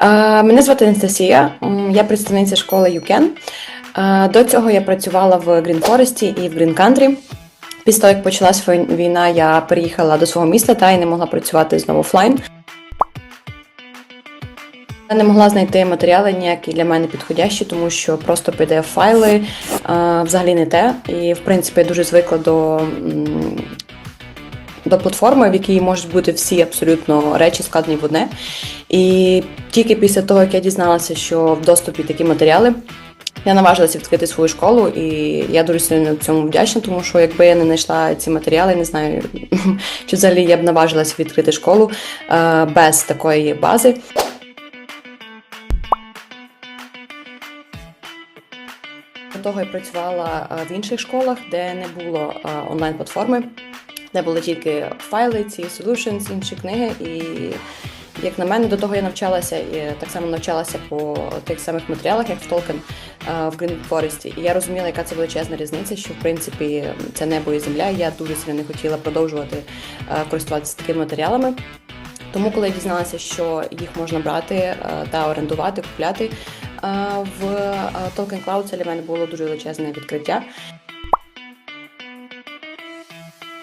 Е, Мене звати Анастасія, я представниця школи UCAN. Е, До цього я працювала в Forest і в Green Country. Після того, як почалась війна, я переїхала до свого міста та й не могла працювати знову офлайн. Я не могла знайти матеріали ніякі для мене підходящі, тому що просто PDF-файли е, взагалі не те. І, в принципі, я дуже звикла до, до платформи, в якій можуть бути всі абсолютно речі складені в одне. І тільки після того, як я дізналася, що в доступі такі матеріали, я наважилася відкрити свою школу, і я дуже сильно цьому вдячна, тому що якби я не знайшла ці матеріали, не знаю, чи взагалі я б наважилася відкрити школу е, без такої бази. До того я працювала е, в інших школах, де не було е, онлайн-платформи, де були тільки файли, ці solutions, інші книги. І як на мене, до того я навчалася і так само навчалася по тих самих матеріалах, як в Tolkien е, в Forest. І я розуміла, яка це величезна різниця, що в принципі це небо і земля. Я дуже сильно не хотіла продовжувати е, користуватися такими матеріалами. Тому, коли я дізналася, що їх можна брати е, та орендувати, купляти е, в е, Tolkien Cloud, це для мене було дуже величезне відкриття.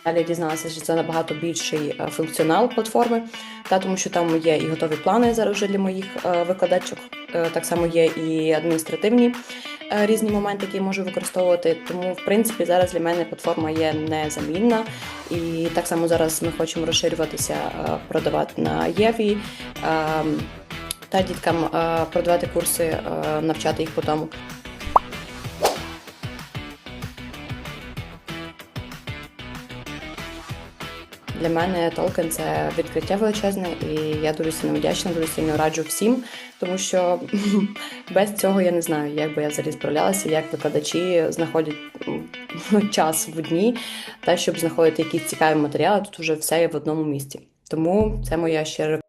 Далі дізналася, що це набагато більший е, функціонал платформи, та тому що там є і готові плани зараз вже для моїх е, викладачок. Е, Так само є і адміністративні різні моменти, які я можу використовувати. Тому, в принципі, зараз для мене платформа є незамінна. І так само зараз ми хочемо розширюватися, продавати на Єві е, та діткам продавати курси, навчати їх по тому. Для мене Толкен це відкриття величезне, і я дуже сильно вдячна, дуже сильно раджу всім, тому що без цього я не знаю, як би я взагалі справлялася, як викладачі знаходять ну, час в дні, та щоб знаходити якісь цікаві матеріали. Тут вже все є в одному місці. Тому це моя щира